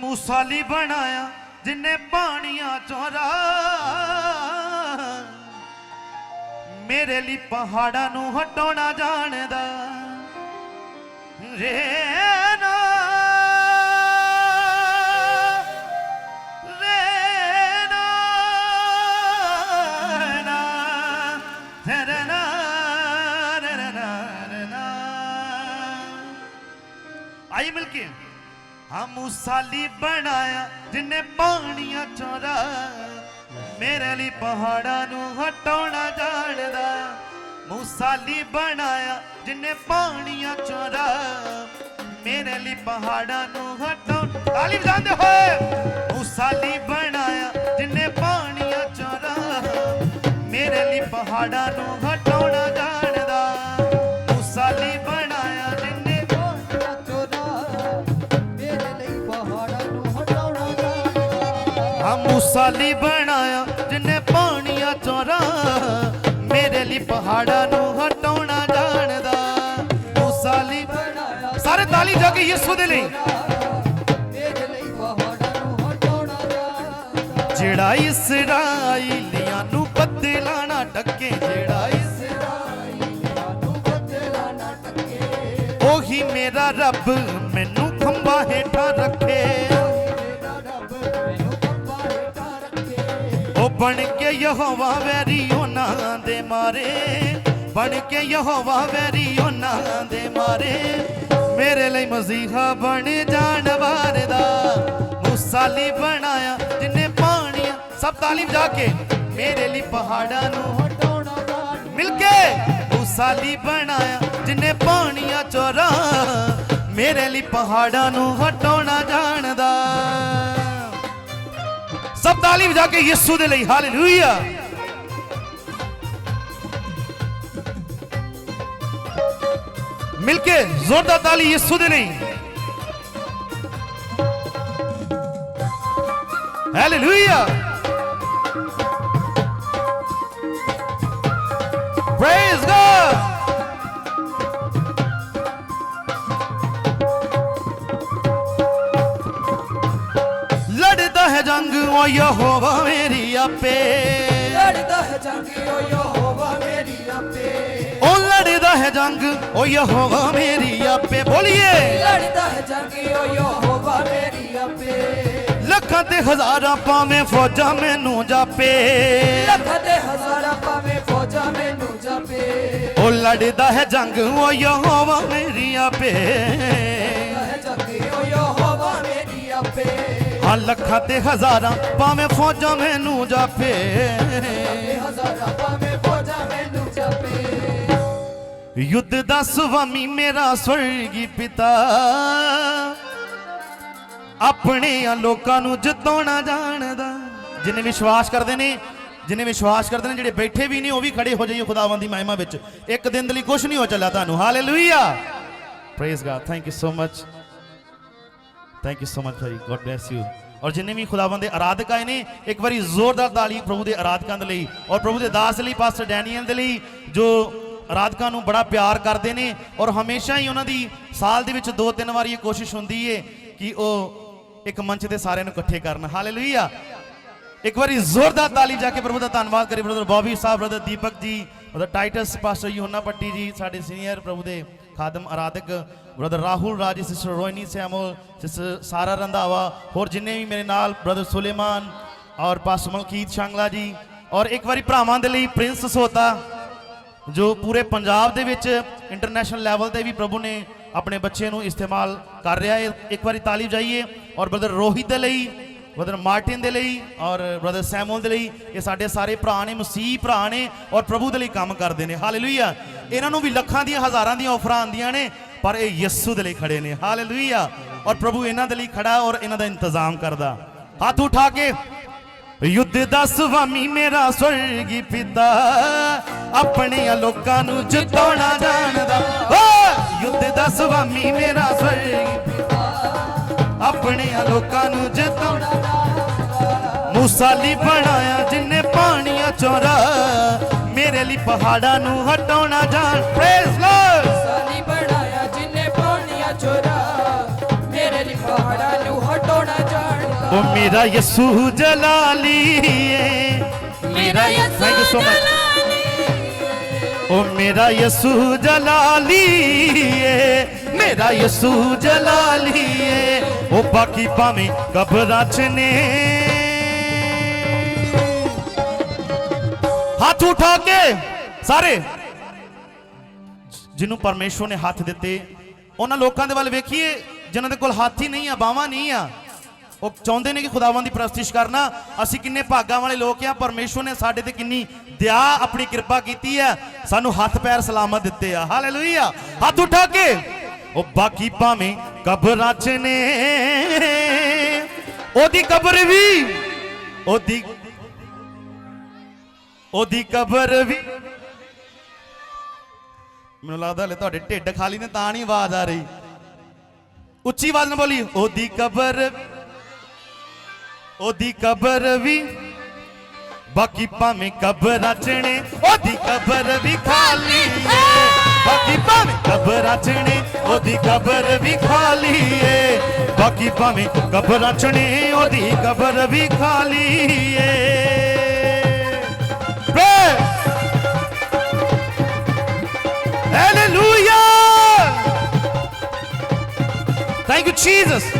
ਮੂਸਾ ਲਈ ਬਣਾਇਆ, ਜਿਨੇ ਪਾਣੀਆਂ ਚੋਰਾ ਮੇਰੇ ਲਈ ਪਹਾੜਾਂ ਨੂੰ ਹਟਾਉਣਾ ਜਾਣਦਾ। ਰੇ ਨਾ। ਰੇ ਨਾ ਮੂਸਾਲੀ ਬਣਾਇਆ, ਜਿਨੇ ਪਾਣੀਆਂ ਚੋਰਾ। ਮੇਰੇ ਲਈ ਪਹਾੜਾਂ ਨੂੰ ਹਟਾਉਣਾ ਜਾਣਦਾ। ਮੂਸਾਲੀ ਬਣਾਇਆ, ਜਿਨੇ ਪਾਣੀਆਂ ਚੋਰਾ। ਮੇਰੇ ਲਈ ਪਹਾੜਾਂ ਨੂੰ ਹਟਾਉਣ ਤਾਲੀਮ ਜਾਂਦੇ ਹੋਏ ਮੂਸਾਲੀ ਬਣਾਇਆ, ਜਿਨੇ ਪਾਣੀਆਂ ਚੋਰਾ। ਮੇਰੇ ਲਈ ਪਹਾੜਾਂ ਨੂੰ ਜਾਣਦਾ ਬਣਾਇਆ, ਜਿਨੇ ਪਾਣੀਆਂ ਚੋਰਾ, ਮੇਰੇ ਲਈ ਪਹਾੜਾਂ ਨੂੰ ਹਟਾਉਣਾ ਜਾਣਦਾ। ਮੂਸਾਲੀ ਬਣਾਇਆ, ਸਾਰੇ ਤਾਲੀ ਜਾ ਕੇ ਯਿਸੂ ਦੇ ਲਈ। ਮੇਰੇ ਲਈ ਪਹਾੜਾਂ ਨੂੰ ਹਟਾਉਣਾ ਜਾਣਦਾ ਜਿਹੜਾ ਇਸਰਾਈਲੀਆਂ ਨੂੰ ਬੱਦਲਾਂ ਨਾ ਡੱਕੇ ਜਿਹੜਾ ਇਸ ਨੂੰ ਬੱਦਲਾਂ ਨਾ ਟੱਕੇ, ਉਹੀ ਮੇਰਾ ਰੱਬ ਮੈਨੂੰ ਖੰਭਾ ਹੇਠਾਂ ਰੱਖੇ। ਉਹ ਬਣ ਕੇ ਯਹੋਵਾ ਵੈਰੀ ਉਹਨਾਂ ਦੇ ਮਾਰੇ। ਬਣ ਕੇ ਯਹੋਵਾ ਵੈਰੀ ਉਹਨਾਂ ਦੇ ਮਾਰੇ। ਮੇਰੇ ਲਈ ਮਸੀਹਾ ਬਣ ਜਾਣ ਵਾਰਦਾ। ਮੂਸਾਲੀ ਬਣਾਇਆ ਜਿਨੇ ਪਾਣੀਆਂ, ਸਭ ਤਾਲੀਮ ਜਾ ਕੇ ਮੇਰੇ ਲਈ ਪਹਾੜਾਂ ਨੂੰ ਹਟਾਉਣਾ ਮਿਲ ਕੇ ਮੂਸਾਲੀ ਬਣਾਇਆ ਜਿਨੇ ਪਾਣੀਆਂ, ਚੋਰਾ, ਮੇਰੇ ਲਈ ਪਹਾੜਾਂ ਨੂੰ ਹਟਾਉਣਾ ਜਾਣਦਾ। ਸਭ ਤਾਲੀਮ ਜਾ ਕੇ ਯਿਸੂ ਦੇ ਲਈ। ਹਾਲੇਲੂਇਆ। ਮਿਲ ਕੇ ਜ਼ੋਰਦਾਰ ਤਾਲੀ ਯਿਸੂ ਦੇ ਲਈ। ਹਾਲੇਲੂਇਆ। Praise God! ਜੰਗ ਉਹ ਯਹੋਵਾ ਮੇਰੀ ਆਪੇ। ਲੜਦਾ ਹੈ ਜੰਗ ਓ ਯਹੋਵਾ ਮੇਰੀ ਆਪੇ। ਉਹ ਲੜਦਾ ਹੈ ਜੰਗ ਉਹ ਯਹੋਵਾ ਮੇਰੀ ਆਪੇ। ਬੋਲੀਏ। ਲੜਦਾ ਹੈ ਜੰਗ ਓ ਯਹੋਵਾ ਮੇਰੀ ਆਪੇ। ਲੱਖਾਂ ਤੇ ਹਜ਼ਾਰਾਂ ਪਾਵੇਂ ਫੌਜਾਂ ਮੈਨੂੰ ਜਾਪੇ। ਲੱਖਾਂ ਤੇ ਹਜ਼ਾਰਾਂ ਪਾਵੇਂ ਫੌਜਾਂ ਮੈਨੂੰ ਜਾਪੇ। ਉਹ ਲੜਦਾ ਹੈ ਜੰਗ ਉਹ ਯਹੋਵਾ ਮੇਰੀ ਆਪੇ। ਹਾਂ ਲੱਖਾਂ ਤੇ ਹਜ਼ਾਰਾਂ ਪਾਵੇਂ ਫੌਜਾਂ ਮੈਨੂੰ ਜਾਪੇ। ਹਜ਼ਾਰਾਂ ਪਾਵੇਂ ਫੌਜਾਂ ਮੈਨੂੰ ਜਾਪੇ ਯੁੱਧ ਦਾ ਸੁਆਮੀ ਮੇਰਾ ਸਵਰਗੀ ਪਿਤਾ। ਆਪਣੇ ਲੋਕਾਂ ਨੂੰ ਜਿਤਾਉਣਾ ਜਾਣਦਾ। ਜਿਨੇ ਵਿਸ਼ਵਾਸ ਕਰਦੇ ਨੇ, ਜਿਨੇ ਵਿਸ਼ਵਾਸ ਕਰਦੇ ਨੇ, ਜਿਹੜੇ ਬੈਠੇ ਵੀ ਨੇ, ਉਹ ਵੀ ਖੜੇ ਹੋ ਜਾਈਏ ਖੁਦਾਵੰਦ ਦੀ ਮਹਿਮਾ ਵਿੱਚ। ਇੱਕ ਦਿਨ ਦੇ ਲਈ ਕੁਝ ਨਹੀਂ ਹੋ ਚੱਲਿਆ ਤੁਹਾਨੂੰ। Hallelujah praise God thank you so much thank you so much Bhai God bless you ਔਰ ਜਿੰਨੇ ਵੀ ਖੁਦਾਵੰਦ ਦੇ ਆਰਾਧਕ ਆਏ ਨੇ ਇੱਕ ਵਾਰੀ ਜ਼ੋਰਦਾਰ ਤਾਲੀ ਪ੍ਰਭੂ ਦੇ ਆਰਾਧਕਾਂ ਦੇ ਲਈ ਔਰ ਪ੍ਰਭੂ ਦੇ ਦਾਸ ਦੇ ਲਈ ਪਾਸਟਰ ਡੈਨੀਅਲ ਦੇ ਲਈ ਜੋ ਆਰਾਧਕਾਂ ਨੂੰ ਬੜਾ ਪਿਆਰ ਕਰਦੇ ਨੇ ਔਰ ਹਮੇਸ਼ਾ ਹੀ ਉਹਨਾਂ ਦੀ ਸਾਲ ਦੇ ਵਿੱਚ ਦੋ ਤਿੰਨ ਵਾਰੀ ਇਹ ਕੋਸ਼ਿਸ਼ ਹੁੰਦੀ ਏ ਕਿ ਉਹ ਇੱਕ ਮੰਚ ਤੇ ਸਾਰਿਆਂ ਨੂੰ ਇਕੱਠੇ ਕਰਨ ਹਾਲੇਲੂਇਆ ਇੱਕ ਵਾਰੀ ਜ਼ੋਰਦਾਰ ਤਾਲੀ ਜਾ ਕੇ ਪ੍ਰਭੂ ਦਾ ਧੰਨਵਾਦ ਕਰੀ brother Bobby sahib brother Deepak ji brother Titus pastor Yona Patti ji ਸਾਡੇ ਸੀਨੀਅਰ ਪ੍ਰਭੂ ਦੇ ਖਾਦਮ ਆਰਾਧਕ brother Rahul Raj, sister Rohini Samuel, sister Sara Randhawa, ਹੋਰ ਜਿੰਨੇ ਵੀ ਮੇਰੇ ਨਾਲ ਬ੍ਰਦਰ ਸੁਲੇਮਾਨ ਔਰ ਪਾਸਟਰ ਮਲਕੀਤ ਸ਼ਾਂਗਲਾ ਜੀ ਔਰ ਇੱਕ ਵਾਰੀ ਭਰਾਵਾਂ ਦੇ ਲਈ ਪ੍ਰਿੰਸ ਸੋਤਾ, ਜੋ ਪੂਰੇ ਪੰਜਾਬ ਦੇ ਵਿੱਚ ਇੰਟਰਨੈਸ਼ਨਲ ਲੈਵਲ ਤੇ ਵੀ ਪ੍ਰਭੂ ਨੇ ਆਪਣੇ ਬੱਚੇ ਨੂੰ ਇਸਤੇਮਾਲ ਕਰ ਰਿਹਾ ਹੈ। ਇੱਕ ਵਾਰੀ ਤਾਲੀਮ ਜਾਈਏ ਔਰ ਬ੍ਰਦਰ ਰੋਹਿਤ ਦੇ ਲਈ ਬ੍ਰਦਰ ਮਾਰਟਿਨ ਦੇ ਲਈ ਔਰ ਬ੍ਰਦਰ ਸੈਮੂਅਲ ਦੇ ਲਈ ਇਹ ਸਾਡੇ ਸਾਰੇ ਭਰਾ ਨੇ, ਮਸੀਹ ਭਰਾ ਨੇ ਔਰ ਪ੍ਰਭੂ ਦੇ ਲਈ ਕੰਮ ਕਰਦੇ ਨੇ। ਹਾਲੇਲੂਇਆ ਇਹਨਾਂ ਨੂੰ ਵੀ ਲੱਖਾਂ ਦੀਆਂ, ਹਜ਼ਾਰਾਂ ਦੀਆਂ ਆਫਰਾਂ ਆਉਂਦੀਆਂ ਨੇ, ਪਰ ਇਹ ਯਿਸੂ ਦੇ ਲਈ ਖੜੇ ਨੇ। ਹਾਲੇਲੂਇਆ ਔਰ ਪ੍ਰਭੂ ਇਹਨਾਂ ਦੇ ਲਈ ਖੜਾ ਔਰ ਇਹਨਾਂ ਦਾ ਇੰਤਜ਼ਾਮ ਕਰਦਾ। ਹੱਥ ਉਠਾ ਕੇ, ਯੁੱਧ ਦਾ ਸੁਆਮੀ ਮੇਰਾ ਸਵਰਗੀ ਪਿਤਾ ਆਪਣੇ ਲੋਕਾਂ ਨੂੰ ਜਿਤਾਉਣਾ ਜਾਣਦਾ। ਓ, ਯੁੱਧ ਦਾ ਸੁਆਮੀ ਮੇਰਾ ਸਵਰਗੀ ਪਿਤਾ। ਆਪਣੇ ਲੋਕਾਂ ਨੂੰ ਜਿਤਾਉਣਾ ਮੂਸਾ ਲਈ ਬਣਾਇਆ ਜਿਨੇ ਪਾਣੀਆਂ ਚੋਰਾ ਮੇਰੇ ਲਈ ਪਹਾੜਾਂ ਨੂੰ ਹਟਾਉਣਾ ਜਾਣ। ਪ੍ਰੇਜ਼ ਲਾਰਡ ਸਾਲੀ ਬਣਾਇਆ ਜਿਨੇ ਪਾਣੀਆਂ ਚੋਰਾ ਮੇਰੇ ਲਈ ਪਹਾੜਾਂ ਨੂੰ ਹਟਾਉਣਾ ਉਹ ਮੇਰਾ ਯਸੂ ਜਲਾਲੀ ਏ। ਮੇਰਾ ਥੈਂਕ ਯੂ ਸੋ ਮਚ ਉਹ ਮੇਰਾ ਯਸੂ ਜਲਾਲੀ ਏ। ਮੇਰਾ ਯਸੂ ਜਲਾਲੀ ਉਹ ਬਾਕੀ ਭਾਵੇਂ ਕਬਰਾਂ 'ਚ ਨੇ। ਹੱਥ ਉਠਾ ਕੇ ਸਾਰੇ। ਜਿਹਨੂੰ ਪਰਮੇਸ਼ਵਰ ਨੇ ਹੱਥ ਦਿੱਤੇ, ਉਹਨਾਂ ਲੋਕਾਂ ਦੇ ਵੱਲ ਵੇਖੀਏ, ਜਿਨ੍ਹਾਂ ਦੇ ਕੋਲ ਹੱਥ ਹੀ ਨਹੀਂ ਆ, ਬਾਹਾਂ ਨਹੀਂ ਆ, ਉਹ ਚਾਹੁੰਦੇ ਨੇ ਕਿ ਖੁਦਾਵੰਦ ਦੀ ਪ੍ਰਸਤਿਸ਼ ਕਰਨਾ। ਅਸੀਂ ਕਿੰਨੇ ਭਾਗਾਂ ਵਾਲੇ ਲੋਕ ਆ, ਪਰਮੇਸ਼ਵਰ ਨੇ ਸਾਡੇ ਤੇ ਕਿੰਨੀ ਦਇਆ, ਆਪਣੀ ਕਿਰਪਾ ਕੀਤੀ ਹੈ ਸਾਨੂੰ ਹੱਥ ਪੈਰ ਸਲਾਮਤ ਦਿੱਤੇ ਆ। ਹਾਲੇਲੂਇਆ ਹੱਥ ਉਠਾ ਕੇ। ਉਹ ਬਾਕੀ ਭਾਵੇਂ ਕਬਰਾਂ 'ਚ ਨੇ। ਉਹਦੀ ਕਬਰ ਵੀ, ਉਹਦੀ ਉਹਦੀ ਕਬਰ ਵੀ। ਮੈਨੂੰ ਲੱਗਦਾ ਹਲੇ ਤੁਹਾਡੇ ਢਿੱਡ ਖਾਲੀ ਨੇ, ਤਾਂ ਨਹੀਂ ਆਵਾਜ਼ ਆ ਰਹੀ। ਉੱਚੀ ਆਵਾਜ਼ ਨਾਲ ਬੋਲੀ, ਉਹਦੀ ਕਬਰ ਉਹਦੀ ਕਬਰ ਵੀ। ਬਾਕੀ ਭਾਵੇਂ ਕਬਰ ਚ ਉਹਦੀ ਕਬਰ ਵੀ ਖਾਲੀ ਏ ਬਾਕੀ ਭਾਵੇਂ ਕਬਰਾਂ ਚ ਉਹਦੀ ਕਬਰ ਵੀ ਖਾਲੀ ਏ ਬਾਕੀ ਭਾਵੇਂ ਕਬਰਾਂ ਚ ਉਹਦੀ ਕਬਰ ਵੀ ਖਾਲੀ ਏ Praise! Hallelujah! Thank you, Jesus.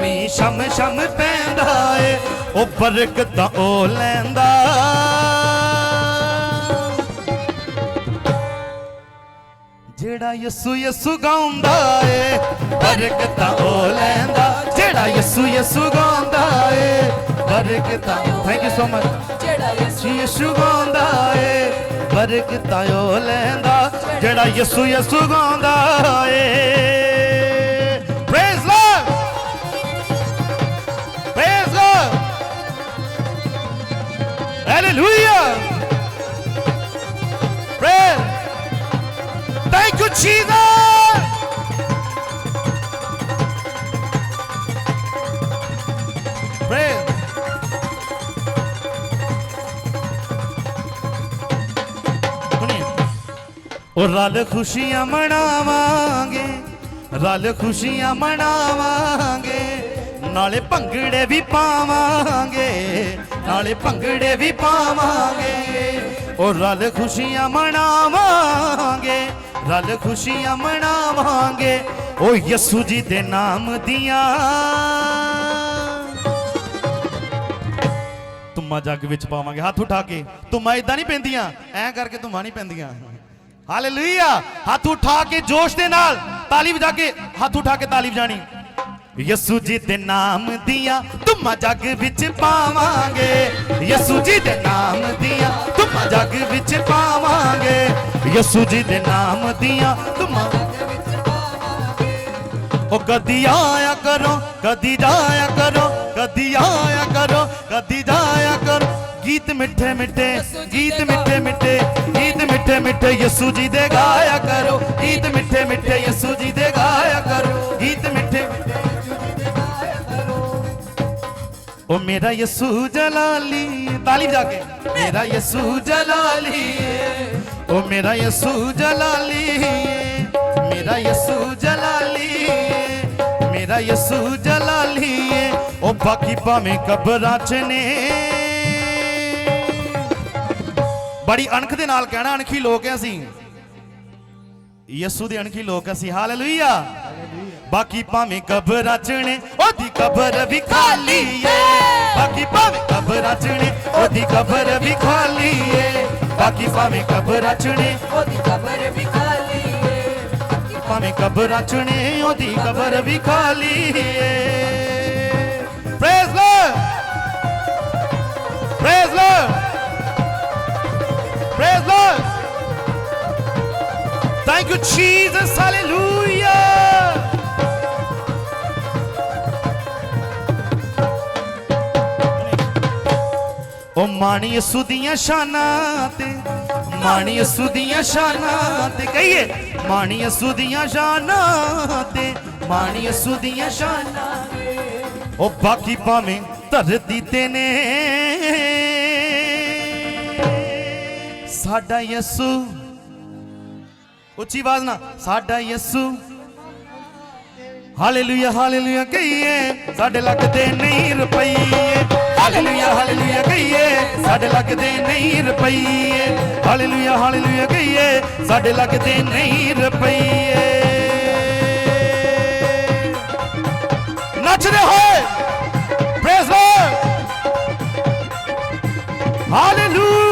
ਪੈਂਦਾ ਸ਼ਮ ਸ਼ਮ ਪੈਂਦਾ ਏ, ਉਹ ਬਰਕਤਾਂ ਉਹ ਲੈਂਦਾ। ਜਿਹੜਾ ਯਸੂ ਯਸੂ ਗਾਉਂਦਾ ਏ ਬਰਕਤਾਂ ਉਹ ਲੈਂਦਾ। ਜਿਹੜਾ ਯਸੂ ਯਸੂ ਗਾਉਂਦਾ ਏ ਬਰਕਤਾਂ ਥੈਂਕ ਯੂ ਸੋ ਮਚ ਜਿਹੜਾ ਯਿਸੂ ਯਸੂ ਗਾਉਂਦਾ ਏ ਬਰਕਤਾਂ ਉਹ ਲੈਂਦਾ। ਜਿਹੜਾ ਯਸੂ ਯਸੂ ਗਾਉਂਦਾ ਏ। Hallelujah praise Thank you, Jesus. Praise. ਉਹ ਰਲ ਖੁਸ਼ੀਆਂ ਮਨਾਵਾਂਗੇ ਰਲ ਖੁਸ਼ੀਆਂ ਮਨਾਵਾਂਗੇ ਨਾਲੇ ਭੰਗੜੇ ਵੀ ਪਾਵਾਂਗੇ ਨਾਲੇ ਭੰਗੜੇ ਵੀ ਪਾਵਾਂਗੇ। ਉਹ ਰਲ ਖੁਸ਼ੀਆਂ ਮਨਾਵਾਂਗੇ, ਰਲ ਖੁਸ਼ੀਆਂ ਮਨਾਵਾਂਗੇ। ਉਹ ਯਸੂ ਜੀ ਦੇ ਨਾਮ ਦੀਆਂ। ਧੁੰਮਾ ਜੱਗ ਵਿੱਚ ਪਾਵਾਂਗੇ, ਹੱਥ ਉਠਾ ਕੇ। ਧੁੰਮਾ ਇਦਾਂ ਨਹੀਂ ਪੈਂਦੀਆਂ, ਐਂ ਕਰਕੇ ਤੁਮਾ ਨਹੀਂ ਪੈਂਦੀਆਂ। ਹਾਲੇਲੂਇਆ! ਹੱਥ ਉਠਾ ਕੇ ਜੋਸ਼ ਦੇ ਨਾਲ ਤਾਲੀ ਵਜਾ ਕੇ, ਹੱਥ ਉਠਾ ਕੇ ਤਾਲੀ ਵਜਾਣੀ। ਯਸੂ ਜੀ ਦੇ ਨਾਮ ਦੀਆਂ ਤੁਮਾ ਜੱਗ ਵਿੱਚ ਪਾਵਾਂਗੇ ਯਸੂ ਜੀ ਦੇ ਨਾਮ ਦੀਆਂ ਤੁਮਾ ਜੱਗ ਵਿੱਚ ਪਾਵਾਂਗੇ ਯਸੂ ਜੀ ਦੇ ਨਾਮ ਦੀਆਂ ਤੁਮਾ ਉਹ ਕਦੀ ਆਇਆ ਕਰੋ ਕਦੀ ਜਾਇਆ ਕਰੋ ਕਦੀ ਆਇਆ ਕਰੋ ਕਦੀ ਜਾਇਆ ਕਰੋ ਗੀਤ ਮਿੱਠੇ ਮਿੱਠੇ ਗੀਤ ਮਿੱਠੇ ਮਿੱਠੇ ਗੀਤ ਮਿੱਠੇ ਮਿੱਠੇ ਯਸੂ ਜੀ ਦੇ ਗਾਇਆ ਕਰੋ ਗੀਤ ਮਿੱਠੇ ਮਿੱਠੇ ਯਸੂ ਜੀ ਦੇ ਗਾਇਆ ਕਰੋ ਗੀਤ ਉਹ ਮੇਰਾ ਯਸੂ ਜਲਾਲੀ ਤਾਲੀ ਜਾ ਕੇ ਮੇਰਾ ਯਸੂ ਜਲਾਲੀ ਉਹ ਮੇਰਾ ਯਸੂ ਜਲਾਲੀ ਮੇਰਾ ਯਸੂ ਜਲਾਲੀ ਮੇਰਾ ਯਸੂ ਜਲਾਲੀ ਉਹ ਬਾਕੀ ਭਾਵੇਂ ਕਬਰਾਂ 'ਚ ਨੇ ਬੜੀ ਅਣਖ ਦੇ ਨਾਲ ਕਹਿਣਾ ਅਣਖੀ ਲੋਕ ਐ ਅਸੀਂ ਯਸੂ ਦੇ ਅਣਖੀ ਲੋਕ ਅਸੀਂ ਹਾਲੇਲੂਇਆ ਬਾਕੀ ਭਾਵੇਂ ਕਬਰ ਅਚਣੇ ਉਹਦੀ ਕਬਰ ਵੀ ਖਾਲੀ ਏ। ਬਾਕੀ ਭਾਵੇਂ ਕਬਰ ਅਚਣੇ ਉਹਦੀ ਕਬਰ ਵੀ ਖਾਲੀ ਏ। ਬਾਕੀ ਭਾਵੇਂ ਕਬਰ ਅਚਣੇ ਉਹਦੀ ਕਬਰ ਵੀ ਖਾਲੀ ਏ। ਬਾਕੀ ਭਾਵੇਂ ਕਬਰ ਅਚਣੇ ਉਹਦੀ ਕਬਰ ਵੀ ਖਾਲੀ ਏ। ਪ੍ਰੇਜ਼ ਲਾਰਡ ਉਹ ਮਾਣੀ ਯਸੂ ਦੀਆਂ ਸ਼ਾਨਾਂ ਤੇ, ਮਾਣੀ ਯਸੂ ਦੀਆਂ ਸ਼ਾਨਾਂ ਤੇ, ਕਹੀਏ, ਮਾਣੀ ਯਸੂ ਦੀਆਂ ਸ਼ਾਨਾਂ ਤੇ, ਮਾਣੀ ਯਸੂ ਦੀਆਂ ਸ਼ਾਨਾਂ ਉਹ ਬਾਕੀ ਭਾਵੇਂ ਧਰਤੀ ਤੇ ਨੇ। ਸਾਡਾ ਯਸੂ, ਉੱਚੀ ਆਵਾਜ਼ ਨਾਲ, ਸਾਡਾ ਯਸੂ। ਹਾਲੇਲੂਇਆ ਹਾਲੇਲੂਇਆ ਕਹੀਏ, ਸਾਡੇ ਲੱਗਦੇ ਨਹੀਂ ਰੁਪਈਏ। ਹਾਲੇਲੂਇਆ ਹਾਲੇਲੂਇਆ ਕਹੀਏ ਸਾਡੇ ਲੱਗਦੇ ਨਹੀਂ ਰੁਪਈਏ ਹਾਲੇਲੂਇਆ ਹਾਲੇਲੂਇਆ ਕਹੀਏ ਸਾਡੇ ਲੱਗਦੇ ਨਹੀਂ ਰੁਪਈਏ ਨੱਚਦੇ ਹੋਏ ਪ੍ਰੇਜ਼ ਲਾਰਡ ਹਾਲੇਲੂਇਆ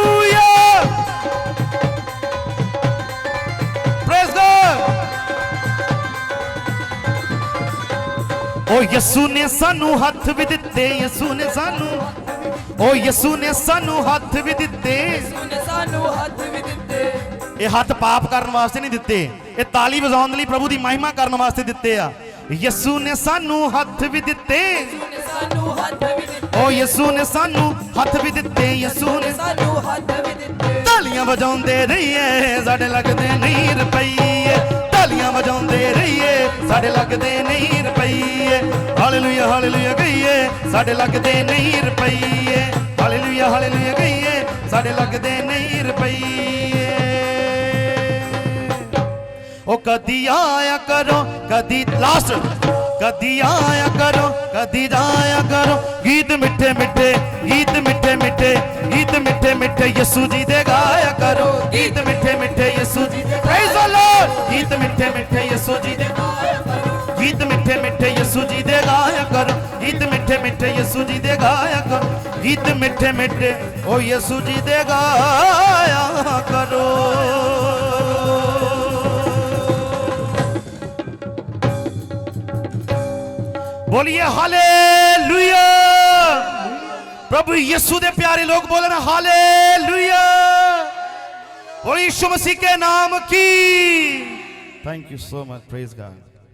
ਓ ਯਸੂ ਨੇ ਸਾਨੂੰ ਹੱਥ ਵੀ ਦਿੱਤੇ ਯਸੂ ਨੇ ਸਾਨੂੰ ਓ ਯਸੂ ਨੇ ਸਾਨੂੰ ਹੱਥ ਵੀ ਦਿੱਤੇ। ਉਹਨੇ ਸਾਨੂੰ ਹੱਥ ਵੀ ਦਿੱਤੇ। ਇਹ ਹੱਥ ਪਾਪ ਕਰਨ ਵਾਸਤੇ ਨਹੀਂ ਦਿੱਤੇ ਇਹ ਤਾਲੀ ਵਜਾਉਣ ਦੇ ਲਈ ਪ੍ਰਭੂ ਦੀ ਮਹਿਮਾ ਕਰਨ ਵਾਸਤੇ ਦਿੱਤੇ ਆ। ਯਸੂ ਨੇ ਸਾਨੂੰ ਹੱਥ ਵੀ ਦਿੱਤੇ। ਓ ਯਸੂ ਨੇ ਸਾਨੂੰ ਹੱਥ ਵੀ ਦਿੱਤੇ ਯਸੂ ਨੇ ਸਾਨੂੰ ਹੱਥ ਵੀ ਦਿੱਤੇ। ਤਾਲੀਆਂ ਵਜਾਉਂਦੇ ਰਹੀਏ ਸਾਡੇ ਲੱਗਦੇ ਨਹੀਂ ਰੁਪਈਏ। ਤਾਲੀਆਂ ਵਜਾਉਂਦੇ ਰਹੀਏ। ਸਾਡੇ ਲੱਗਦੇ ਨਹੀਂ ਰੁਪਈਏ। ਹਾਲੇਲੂਇਆ ਹਾਲੇਲੂਇਆ ਕਹੀਏ, ਸਾਡੇ ਲੱਗਦੇ ਨਹੀਂ ਰੁਪਈਏ। ਹਾਲੇਲੂਇਆ ਹਾਲੇਲੂਇਆ ਕਹੀਏ, ਸਾਡੇ ਲੱਗਦੇ ਨਹੀਂ ਰੁਪਈਏ। ਉਹ ਕਦੀ ਆਇਆ ਕਰੋ, ਕਦੀ ਲਾਸਟ ਕਦੀ ਆਇਆ ਕਰੋ ਕਦੀ ਜਾਇਆ ਕਰੋ। ਗੀਤ ਮਿੱਠੇ ਮਿੱਠੇ ਗੀਤ ਮਿੱਠੇ ਮਿੱਠੇ ਗੀਤ ਮਿੱਠੇ ਮਿੱਠੇ ਯਿਸੂ ਜੀ ਦੇ ਗਾਇਆ ਕਰੋ। ਗੀਤ ਮਿੱਠੇ ਮਿੱਠੇ ਯਿਸੂ ਜੀ ਦੇ ਪ੍ਰੇਜ਼ ਦ ਲਾਰਡ ਗੀਤ ਮਿੱਠੇ ਮਿੱਠੇ ਯਿਸੂ ਜੀ ਦੇ ਗੀਤ ਮਿੱਠੇ ਮਿੱਠੇ ਯਿਸੂ ਜੀ ਦੇ ਗਾਇਆ ਕਰੋ। ਗੀਤ ਮਿੱਠੇ ਮਿੱਠੇ ਯਿਸੂ ਜੀ ਦੇ ਗਾਇਆ ਕਰੋ। ਗੀਤ ਮਿੱਠੇ ਮਿੱਠੇ ਓ ਯਿਸੂ ਜੀ ਦੇ ਗਾਇਆ ਕਰੋ। ਬੋਲਿਏ ਹਾਲੇਲੂਇਆ ਪ੍ਰਭੂ ਯਿਸੂ ਦੇ ਪਿਆਰੇ ਲੋਕ ਬੋਲਣ ਹਾਲੇਲੂਇਆ ਬੋਲੀ ਯਿਸੂ ਮਸੀਹ ਕੇ ਨਾਮ ਕੀ thank you so much praise God